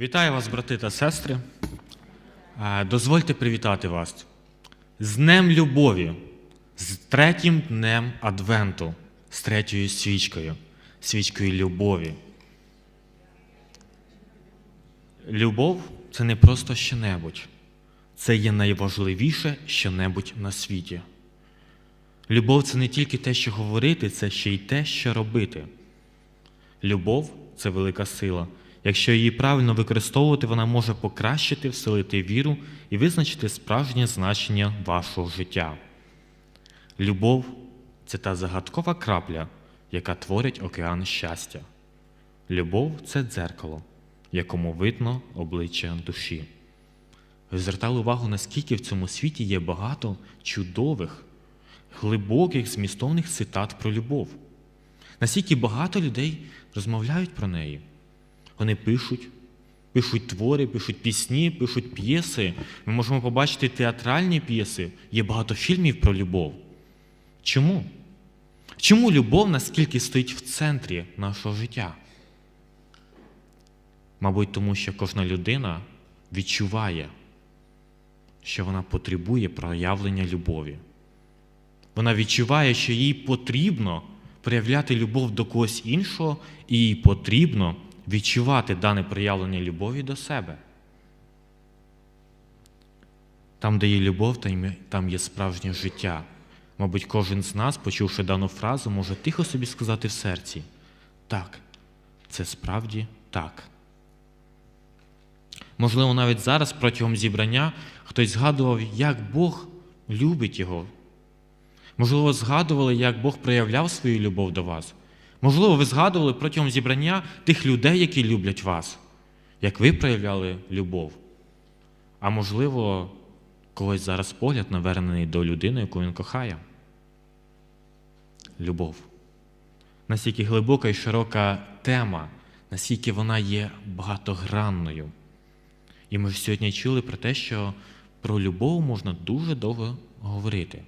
Вітаю вас, брати та сестри. Дозвольте привітати вас з Днем Любові, з третім днем Адвенту, з третьою свічкою, свічкою любові. Любов це не просто що-небудь, це є найважливіше що-небудь на світі. Любов це не тільки те, що говорити, це ще й те, що робити. Любов це велика сила. Якщо її правильно використовувати, вона може покращити, вселити віру і визначити справжнє значення вашого життя. Любов це та загадкова крапля, яка творить океан щастя. Любов це дзеркало, якому видно обличчя душі. Ви звертали увагу, наскільки в цьому світі є багато чудових, глибоких, змістовних цитат про любов. Наскільки багато людей розмовляють про неї. Вони пишуть, пишуть твори, пишуть пісні, пишуть п'єси. Ми можемо побачити театральні п'єси, є багато фільмів про любов. Чому? Чому любов наскільки стоїть в центрі нашого життя? Мабуть, тому що кожна людина відчуває, що вона потребує проявлення любові. Вона відчуває, що їй потрібно проявляти любов до когось іншого, і їй потрібно відчувати дане проявлення любові до себе. Там, де є любов, там є- справжнє життя. Мабуть, кожен з нас, почувши дану фразу, може тихо собі сказати в серці: так, це справді так. Можливо, навіть зараз протягом зібрання хтось згадував, як Бог любить його. Можливо, згадували, як Бог проявляв свою любов до вас. Можливо, ви згадували протягом зібрання тих людей, які люблять вас, як ви проявляли любов. А можливо, когось зараз погляд навернений до людини, яку він кохає. Любов. Настільки глибока і широка тема, наскільки вона є багатогранною. І ми сьогодні чули про те, що про любов можна дуже довго говорити.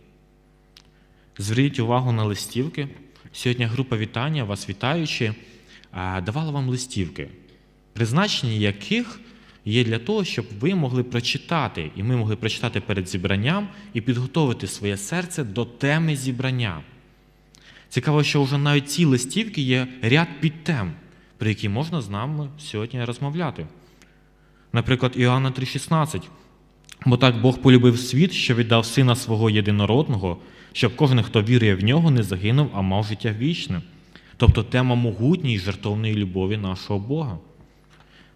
Зверніть увагу на листівки. Сьогодні група вітання, вас вітаючи, давала вам листівки, призначення яких є для того, щоб ви могли прочитати, і ми могли прочитати перед зібранням і підготовити своє серце до теми зібрання. Цікаво, що вже навіть ці листівки є ряд підтем, про які можна з нами сьогодні розмовляти. Наприклад, Іоанна 3,16. Бо так Бог полюбив світ, що віддав Сина свого єдинородного, щоб кожен, хто вірує в нього, не загинув, а мав життя вічне. Тобто тема могутньої жертовної любові нашого Бога.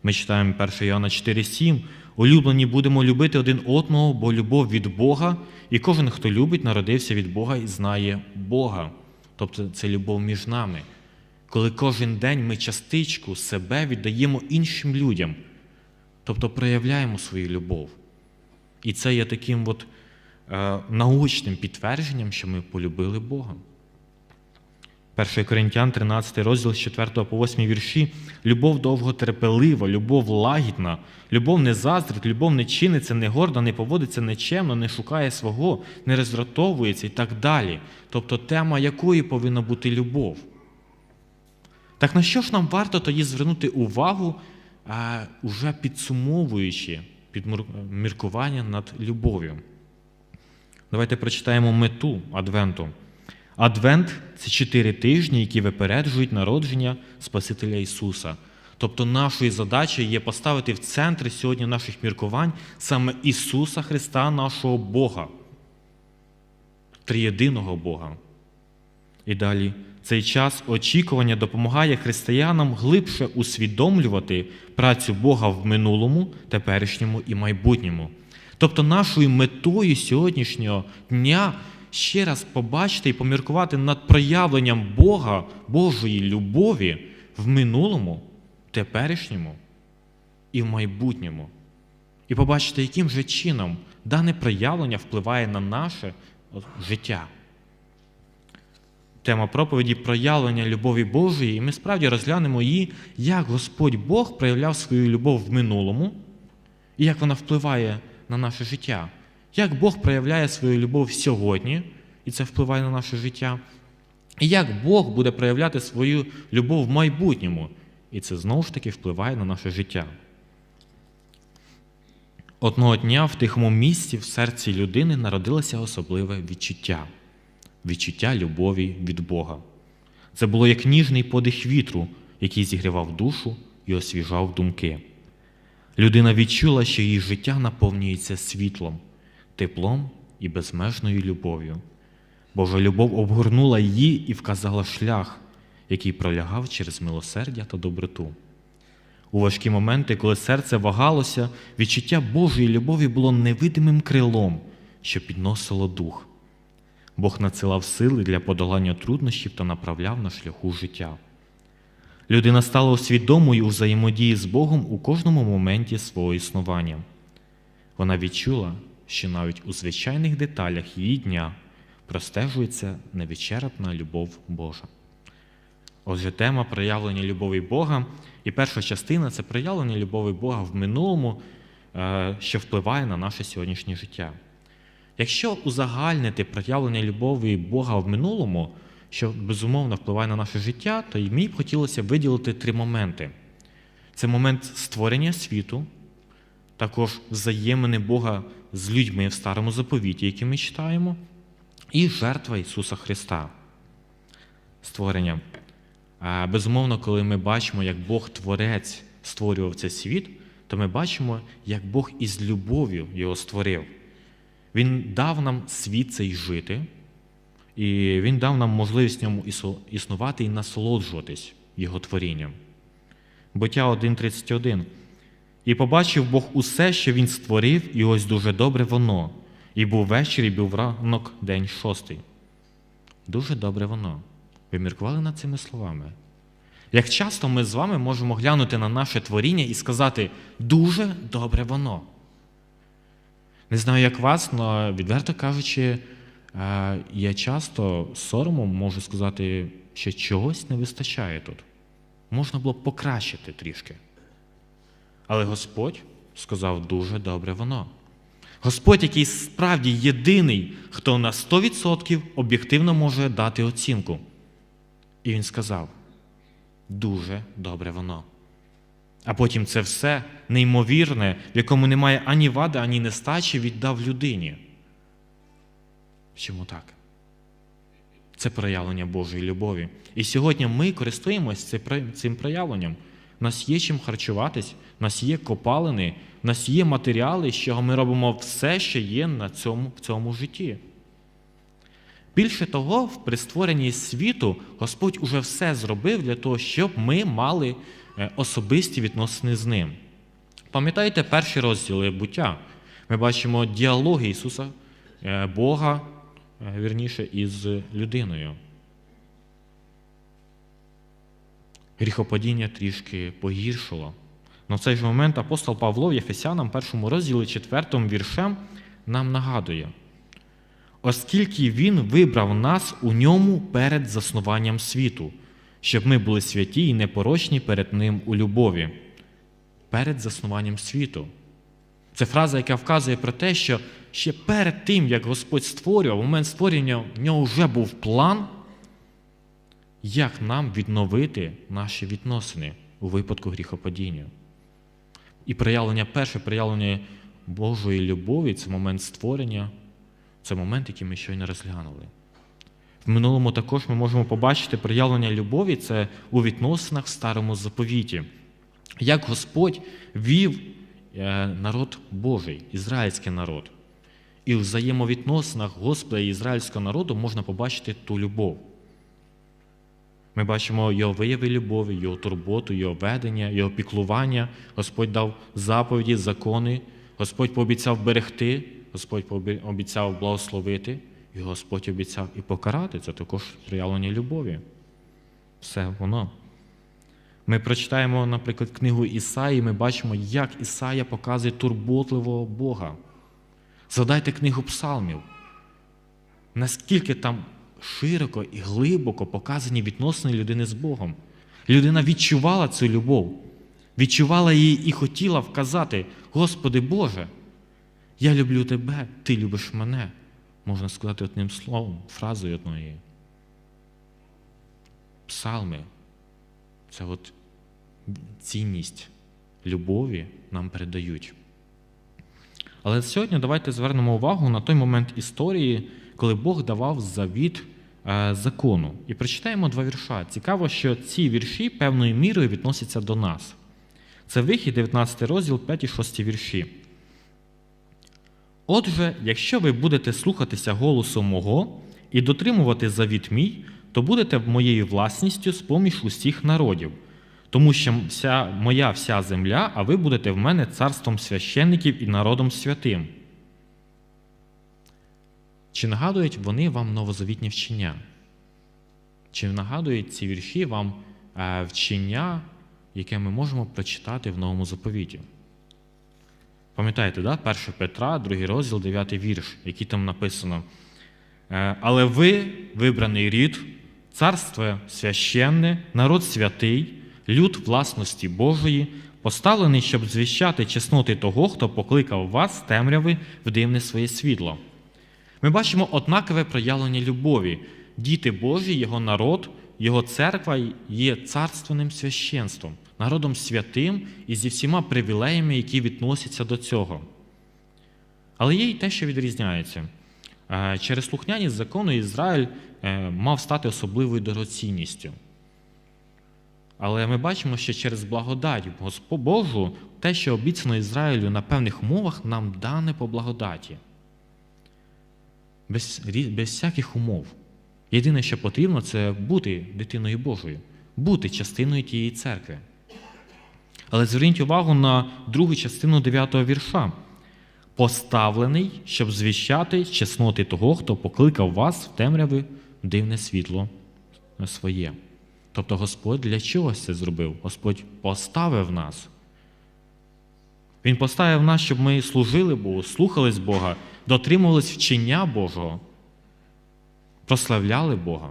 Ми читаємо 1 Іоанна 4,7. Улюблені будемо любити один одного, бо любов від Бога, і кожен, хто любить, народився від Бога і знає Бога. Тобто це любов між нами. Коли кожен день ми частичку себе віддаємо іншим людям, тобто проявляємо свою любов. І це є таким от, научним підтвердженням, що ми полюбили Бога. 1 Коринтян, 13 розділ з 4 по 8 вірші. Любов довготерпелива, любов лагідна, любов не заздрить, любов не чиниться, не горда, не поводиться нечемно, не шукає свого, не роздратовується і так далі. Тобто тема якої повинна бути любов. Так на що ж нам варто тоді звернути увагу, а, уже підсумовуючи підміркування над любов'ю? Давайте прочитаємо мету Адвенту. Адвент це чотири тижні, які випереджують народження Спасителя Ісуса. Тобто нашою задачею є поставити в центр сьогодні наших міркувань саме Ісуса Христа, нашого Бога, триєдиного Бога. І далі цей час очікування допомагає християнам глибше усвідомлювати працю Бога в минулому, теперішньому і майбутньому. Тобто нашою метою сьогоднішнього дня ще раз побачити і поміркувати над проявленням Бога, Божої любові в минулому, теперішньому і в майбутньому. І побачити, яким же чином дане проявлення впливає на наше життя. Тема проповіді проявлення любові Божої, і ми справді розглянемо її, як Господь Бог проявляв свою любов в минулому, і як вона впливає на наше життя. Як Бог проявляє свою любов сьогодні, і це впливає на наше життя, і як Бог буде проявляти свою любов в майбутньому, і це знову ж таки впливає на наше життя. Одного дня в тихому місці в серці людини народилося особливе відчуття відчуття любові від Бога. Це було як ніжний подих вітру, який зігрівав душу і освіжав думки. Людина відчула, що її життя наповнюється світлом, теплом і безмежною любов'ю. Божа любов обгорнула її і вказала шлях, який пролягав через милосердя та доброту. У важкі моменти, коли серце вагалося, відчуття Божої любові було невидимим крилом, що підносило дух. Бог надсилав сили для подолання труднощів та направляв на шляху життя. Людина стала усвідомою взаємодії з Богом у кожному моменті свого існування. Вона відчула, що навіть у звичайних деталях її дня простежується невичерпна любов Божа. Отже, тема проявлення любові Бога, і перша частина це проявлення любові Бога в минулому, е, що впливає на наше сьогоднішнє життя. Якщо узагальнити проявлення любові Бога в минулому, що безумовно впливає на наше життя, то й мені б хотілося виділити три моменти: це момент створення світу, також взаємини Бога з людьми в старому заповіті, які ми читаємо, і жертва Ісуса Христа. Створення. Безумовно, коли ми бачимо, як Бог Творець створював цей світ, то ми бачимо, як Бог із любов'ю його створив. Він дав нам світ цей жити, і Він дав нам можливість ньому існувати і насолоджуватись Його творінням. Буття 1.31. І побачив Бог усе, що він створив, і ось дуже добре воно. І був вечір, і був ранок, день шостий. Дуже добре воно. Ви міркували над цими словами? Як часто ми з вами можемо глянути на наше творіння і сказати дуже добре воно. Не знаю, як вас, але відверто кажучи, я часто соромом можу сказати, що чогось не вистачає тут. Можна було б покращити трішки. Але Господь сказав дуже добре воно. Господь, який справді єдиний, хто на 100% об'єктивно може дати оцінку. І він сказав: дуже добре воно. А потім це все неймовірне, в якому немає ані вади, ані нестачі, віддав людині. Чому так? Це проявлення Божої любові. І сьогодні ми користуємося цим проявленням. У нас є чим харчуватись, у нас є копалини, у нас є матеріали, з чого ми робимо все, що є на цьому, в цьому житті. Більше того, при створенні світу Господь уже все зробив для того, щоб ми мали е, особисті відносини з ним. Пам'ятаєте перші розділи буття? Ми бачимо діалоги Ісуса, е, Бога, вірніше, із людиною. Гріхопадіння трішки погіршило. В цей же момент апостол Павло в Єфесянам, першому розділі, четвертому віршем, нам нагадує, оскільки Він вибрав нас у ньому перед заснуванням світу, щоб ми були святі і непорочні перед Ним у любові. Перед заснуванням світу. Це фраза, яка вказує про те, що ще перед тим, як Господь створював, у момент створення в нього вже був план, як нам відновити наші відносини у випадку гріхопадіння. І проявлення, перше проявлення Божої любові це момент створення, це момент, який ми щойно розглянули. В минулому також ми можемо побачити проявлення любові це у відносинах в старому заповіті. Як Господь вів е, народ Божий, ізраїльський народ. І в взаємовідносинах Господа і ізраїльського народу можна побачити ту любов. Ми бачимо його вияви любові, його турботу, його ведення, його піклування. Господь дав заповіді, закони, Господь пообіцяв берегти, Господь обіцяв благословити, і Господь обіцяв і покарати. Це також проявлення любові. Все воно. Ми прочитаємо, наприклад, книгу Ісаї, ми бачимо, як Ісая показує турботливого Бога. Згадайте книгу Псалмів. Наскільки там широко і глибоко показані відносини людини з Богом. Людина відчувала цю любов, відчувала її і хотіла вказати: Господи Боже, я люблю Тебе, Ти любиш мене. Можна сказати одним словом, фразою одної. Псалми це от цінність любові нам передають. Але сьогодні давайте звернемо увагу на той момент історії, коли Бог давав завіт е, закону. І прочитаємо два вірша. Цікаво, що ці вірші певною мірою відносяться до нас. Це вихід, 19 розділ, 5 і 6 вірші. Отже, якщо ви будете слухатися голосу мого і дотримувати завіт мій, то будете моєю власністю з поміж усіх народів, тому що вся, моя вся земля, а ви будете в мене царством священників і народом святим. Чи нагадують вони вам новозавітні вчення? Чи нагадують ці вірші вам е, вчення, яке ми можемо прочитати в новому заповіті? Пам'ятаєте, да? 1 Петра, 2 розділ, 9 вірш, який там написано. Е, Але ви, вибраний рід, царство священне, народ святий, люд власності Божої, поставлений, щоб звіщати чесноти того, хто покликав вас з темряви в дивне своє світло. Ми бачимо однакове проявлення любові. Діти Божі, Його народ, Його церква є царственним священством, народом святим і зі всіма привілеями, які відносяться до цього. Але є й те, що відрізняється. Е, Через слухняність закону Ізраїль е, мав стати особливою дорогоцінністю. Але ми бачимо, що через благодать Божу те, що обіцяно Ізраїлю на певних умовах, нам дане по благодаті. Без, без всяких умов. Єдине, що потрібно, це бути дитиною Божою, бути частиною тієї церкви. Але зверніть увагу на другу частину 9 вірша. Поставлений, щоб звіщати чесноти того, хто покликав вас в темряви дивне світло своє. Тобто Господь для чогось це зробив? Господь поставив нас. Він поставив нас, щоб ми служили Богу, слухались Бога, дотримувались вчення Божого, прославляли Бога.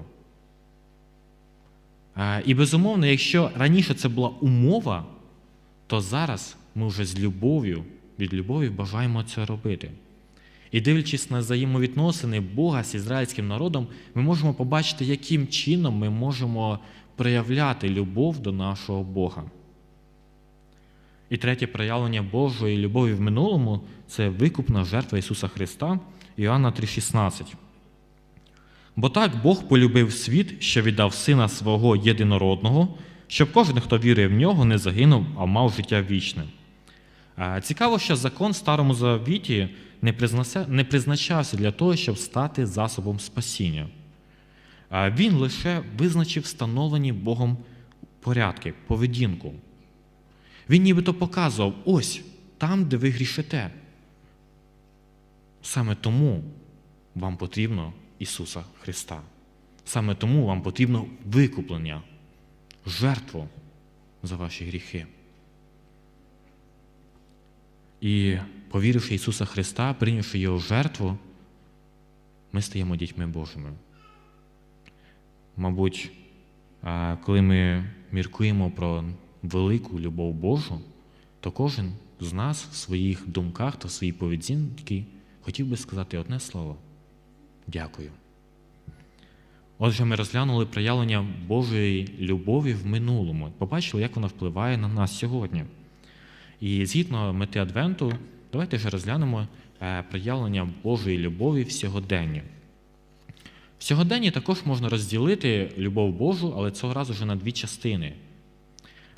Е, І безумовно, якщо раніше це була умова, то зараз ми вже з любов'ю, від любові бажаємо це робити. І дивлячись на взаємовідносини Бога з ізраїльським народом, ми можемо побачити, яким чином ми можемо проявляти любов до нашого Бога. І третє проявлення Божої любові в минулому це викупна жертва Ісуса Христа, Іоанна 3,16. Бо так Бог полюбив світ, що віддав Сина свого єдинородного, щоб кожен, хто вірує в нього, не загинув, а мав життя вічне. Цікаво, що закон в Старому Завіті не призначався для того, щоб стати засобом спасіння. Він лише визначив встановлені Богом порядки, поведінку. Він нібито показував ось там, де ви грішите. Саме тому вам потрібно Ісуса Христа. Саме тому вам потрібно викуплення, жертву за ваші гріхи. І повіривши Ісуса Христа, прийнявши Його жертву, ми стаємо дітьми Божими. Мабуть, коли ми міркуємо про велику любов Божу, то кожен з нас в своїх думках та в своїй поведінці хотів би сказати одне слово дякую. Отже, ми розглянули проявлення Божої любові в минулому, побачили, як вона впливає на нас сьогодні. І згідно мети Адвенту, давайте вже розглянемо е, проявлення Божої любові в сьогоденні. В сьогоденні також можна розділити любов Божу, але цього разу вже на дві частини.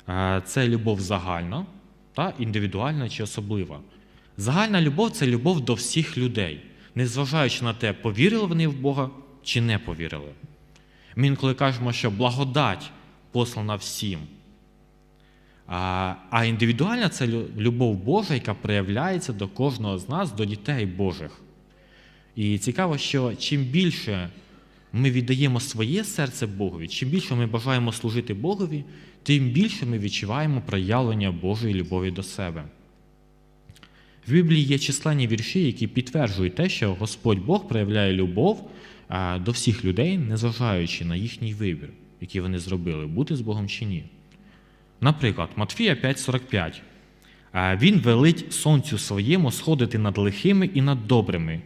Е, Це любов загальна та індивідуальна чи особлива. Загальна любов це любов до всіх людей, незважаючи на те, повірили вони в Бога чи не повірили. Ми інколи кажемо, що благодать послана всім. А а індивідуальна це любов Божа, яка проявляється до кожного з нас, до дітей Божих. І цікаво, що чим більше ми віддаємо своє серце Богові, чим більше ми бажаємо служити Богові, тим більше ми відчуваємо проявлення Божої любові до себе. В Біблії є численні вірші, які підтверджують те, що Господь Бог проявляє любов до всіх людей, незважаючи на їхній вибір, який вони зробили, бути з Богом чи ні. Наприклад, Матфія 5,45. Він велить сонцю своєму сходити над лихими і над добрими,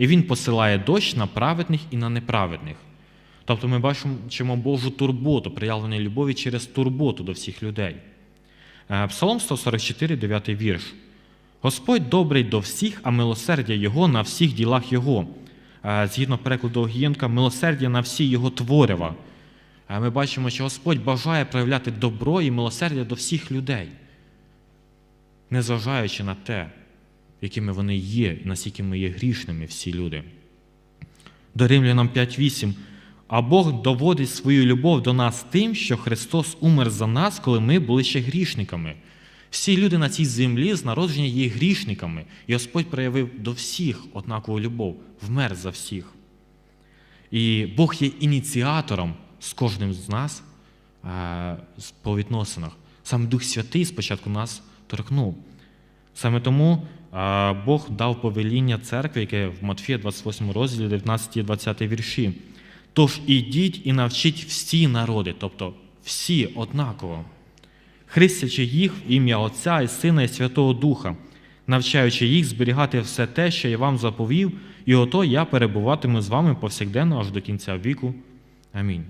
і він посилає дощ на праведних і на неправедних. Тобто ми бачимо Божу турботу, проявлення любові через турботу до всіх людей. Е, Псалом 144, 9 вірш. Господь добрий до всіх, а милосердя Його на всіх ділах Його. Е, Згідно перекладу Огієнка, милосердя на всі Його творива. Е, Ми бачимо, що Господь бажає проявляти добро і милосердя до всіх людей, незважаючи на те, якими вони є, і наскільки ми є грішними всі люди. До Римлянам 5.8. А Бог доводить свою любов до нас тим, що Христос умер за нас, коли ми були ще грішниками. Всі люди на цій землі з народження є грішниками, і Господь проявив до всіх однакову любов, вмер за всіх. І Бог є ініціатором з кожним з нас е, по відносинах. Саме Дух Святий спочатку нас торкнув. Саме тому Бог дав повеління церкві, яке в Матфія 28 розділі, 19 і 20 вірші. Тож ідіть і навчіть всі народи, тобто всі однаково, хрестячи їх в ім'я Отця і Сина і Святого Духа, навчаючи їх зберігати все те, що я вам заповів, і ото я перебуватиму з вами повсякденно аж до кінця віку. Амінь.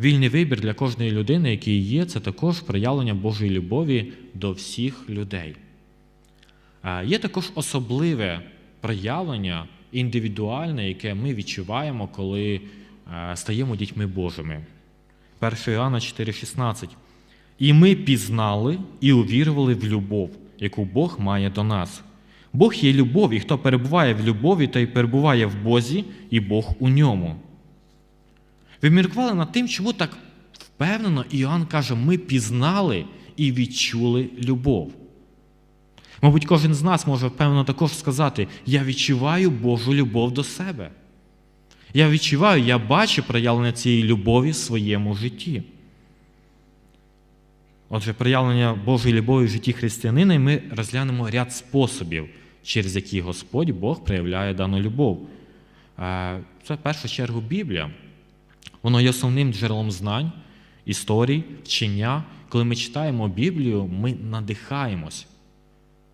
Вільний вибір для кожної людини, який є, це також проявлення Божої любові до всіх людей. Є також особливе проявлення, індивідуальне, яке ми відчуваємо, коли е, стаємо дітьми Божими. 1 Іоанна 4,16. І ми пізнали і увірували в любов, яку Бог має до нас. Бог є любов, і хто перебуває в любові, той перебуває в Бозі, і Бог у ньому. Ви міркували над тим, чому так впевнено Іоанн каже, ми пізнали і відчули любов. Мабуть, кожен з нас може впевнено також сказати: я відчуваю Божу любов до себе. Я відчуваю, я бачу проявлення цієї любові в своєму житті. Отже, проявлення Божої любові в житті християнина, і ми розглянемо ряд способів, через які Господь Бог проявляє дану любов. Е, Це в першу чергу Біблія. Воно є основним джерелом знань, історій, вчення. Коли ми читаємо Біблію, ми надихаємось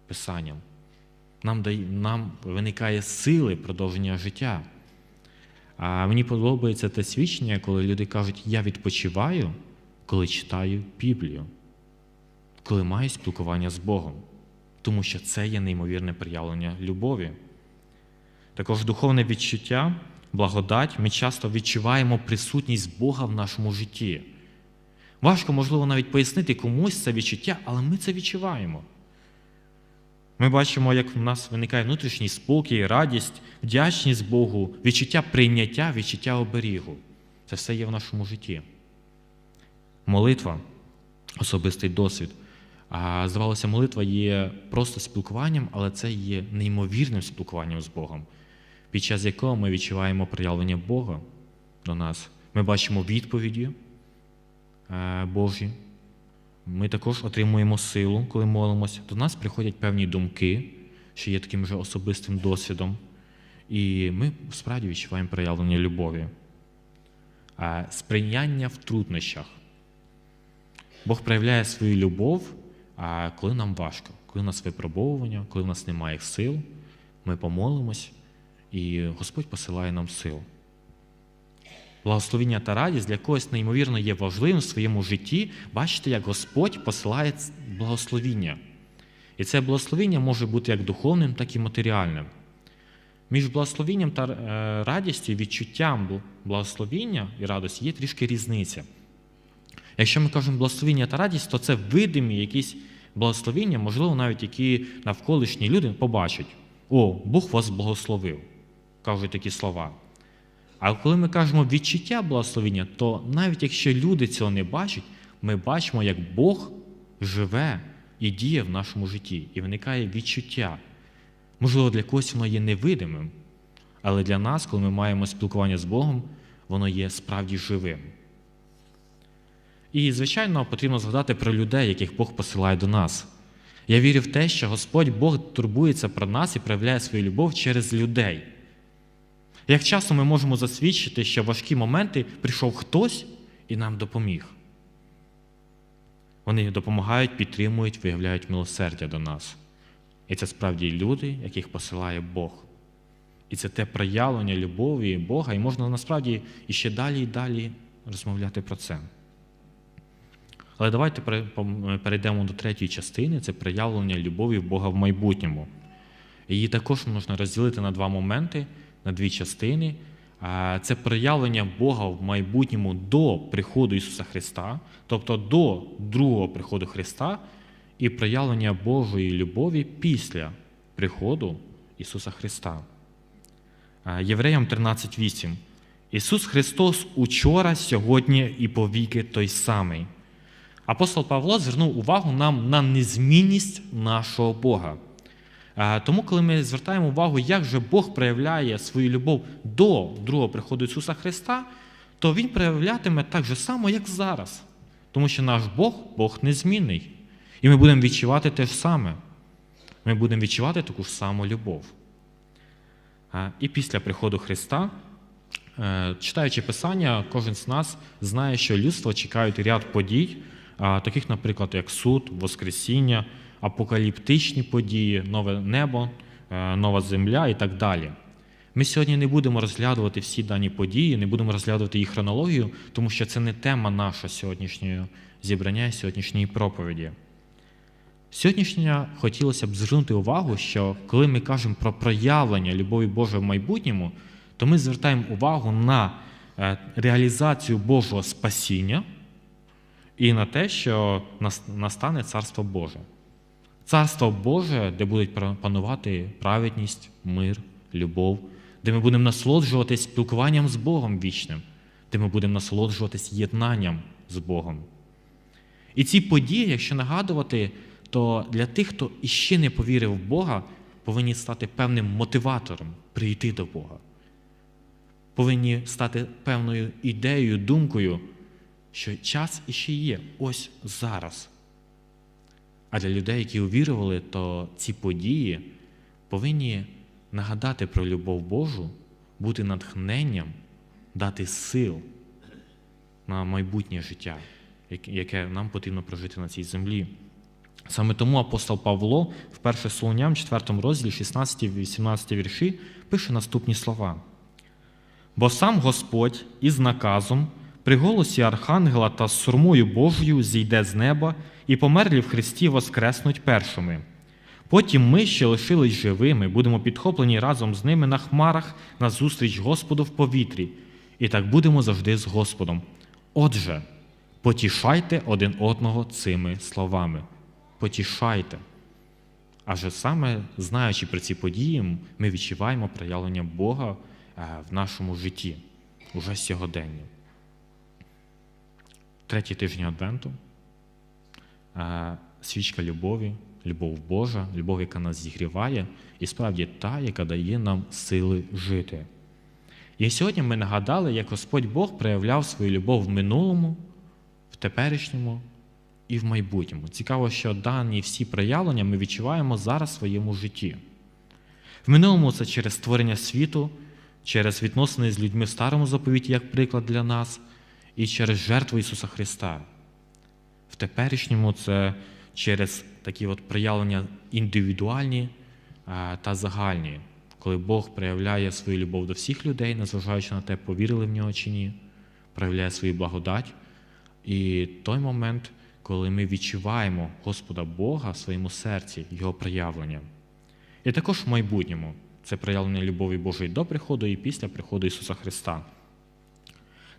Писанням. Нам нам виникає сили продовження життя. А мені подобається те свідчення, коли люди кажуть, я відпочиваю, коли читаю Біблію, коли маю спілкування з Богом, тому що це є неймовірне проявлення любові. Також духовне відчуття, благодать, ми часто відчуваємо присутність Бога в нашому житті. Важко, можливо, навіть пояснити комусь це відчуття, але ми це відчуваємо. Ми бачимо, як в нас виникає внутрішній спокій, радість, вдячність Богу, відчуття прийняття, відчуття оберігу. Це все є в нашому житті. Молитва особистий досвід. А здавалося, молитва є просто спілкуванням, але це є неймовірним спілкуванням з Богом, під час якого ми відчуваємо проявлення Бога до нас. Ми бачимо відповіді е, Божі. Ми також отримуємо силу, коли молимося. До нас приходять певні думки, що є таким же особистим досвідом. І ми справді відчуваємо проявлення любові. А сприйняння в труднощах. Бог проявляє свою любов, коли нам важко, коли у нас випробовування, коли в нас немає сил, ми помолимось, і Господь посилає нам сил. Благословіння та радість для когось неймовірно є важливим в своєму житті. Бачите, як Господь посилає благословіння. І це благословіння може бути як духовним, так і матеріальним. Між благословінням та е, радістю, відчуттям благословіння і радості є трішки різниця. Якщо ми кажемо благословіння та радість, то це видимі якісь благословіння, можливо, навіть які навколишні люди побачать: о, Бог вас благословив, кажуть такі слова. А коли ми кажемо відчуття благословіння, то навіть якщо люди цього не бачать, ми бачимо, як Бог живе і діє в нашому житті, і виникає відчуття. Можливо, для когось воно є невидимим, але для нас, коли ми маємо спілкування з Богом, воно є справді живим. І, звичайно, потрібно згадати про людей, яких Бог посилає до нас. Я вірю в те, що Господь Бог турбується про нас і проявляє свою любов через людей. Як часто ми можемо засвідчити, що в важкі моменти прийшов хтось і нам допоміг. Вони допомагають, підтримують, виявляють милосердя до нас. І це справді люди, яких посилає Бог. І це те проявлення любові Бога, і можна насправді іще далі і далі розмовляти про це. Але давайте перейдемо до третьої частини це проявлення любові Бога в майбутньому. Її також можна розділити на два моменти, на дві частини. Це проявлення Бога в майбутньому до приходу Ісуса Христа, тобто до другого приходу Христа, і проявлення Божої любові після приходу Ісуса Христа. Євреям 13:8. Ісус Христос учора, сьогодні і повіки той самий. Апостол Павло звернув увагу нам на незмінність нашого Бога. Е, Тому, коли ми звертаємо увагу, як же Бог проявляє свою любов до другого приходу Ісуса Христа, то Він проявлятиме так же само, як зараз. Тому що наш Бог Бог незмінний. І ми будемо відчувати те ж саме. Ми будемо відчувати таку ж саму любов. Е, І після приходу Христа, е, читаючи Писання, кожен з нас знає, що людство чекають ряд подій, таких, наприклад, як суд, Воскресіння, апокаліптичні події, нове небо, е, нова земля і так далі. Ми сьогодні не будемо розглядувати всі дані події, не будемо розглядувати їх хронологію, тому що це не тема нашого сьогоднішнього зібрання сьогоднішньої проповіді. Сьогоднішня хотілося б звернути увагу, що коли ми кажемо про проявлення любові Божої в майбутньому, то ми звертаємо увагу на е, реалізацію Божого спасіння і на те, що настане Царство Боже. Царство Боже, де будуть панувати праведність, мир, любов, де ми будемо насолоджуватись спілкуванням з Богом вічним, де ми будемо насолоджуватись єднанням з Богом. І ці події, якщо нагадувати, то для тих, хто іще не повірив в Бога, повинні стати певним мотиватором прийти до Бога. Повинні стати певною ідеєю, думкою, що час іще є ось зараз. А для людей, які увірували, то ці події повинні нагадати про любов Божу, бути натхненням, дати сил на майбутнє життя, яке- нам потрібно прожити на цій землі. Саме тому апостол Павло в 1 Солоням, 4 розділі, 16-18 вірші, пише наступні слова. Бо сам Господь із наказом при голосі Архангела та сурмою Божою зійде з неба, і померлі в Христі воскреснуть першими. Потім ми, що лишились живими, будемо підхоплені разом з ними на хмарах назустріч Господу в повітрі, і так будемо завжди з Господом. Отже, потішайте один одного цими словами. Потішайте. Адже саме знаючи про ці події, ми відчуваємо проявлення Бога е, в нашому житті уже сьогодення. Третій тиждень Адвенту. Свічка любові, любов Божа, любов, яка нас зігріває, і справді та, яка дає нам сили жити. І сьогодні ми нагадали, як Господь Бог проявляв свою любов в минулому, в теперішньому і в майбутньому. Цікаво, що дані всі проявлення ми відчуваємо зараз в своєму житті. В минулому це через створення світу, через відносини з людьми в старому заповіті, як приклад для нас, і через жертву Ісуса Христа. Теперішньому це через такі от проявлення індивідуальні та загальні, коли Бог проявляє свою любов до всіх людей, незважаючи на те, повірили в нього чи ні, проявляє свою благодать. І той момент, коли ми відчуваємо Господа Бога в своєму серці, Його проявлення. І також в майбутньому це проявлення любові Божої до приходу і після приходу Ісуса Христа.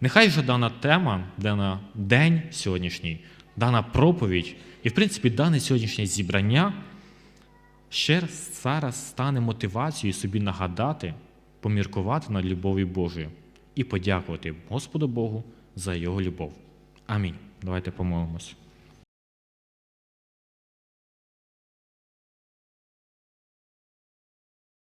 Нехай же дана тема, дана день сьогоднішній, дана проповідь і, в принципі, дане сьогоднішнє зібрання ще раз зараз стане мотивацією собі нагадати, поміркувати над любов'ю Божою і подякувати Господу Богу за Його любов. Амінь. Давайте помолимось.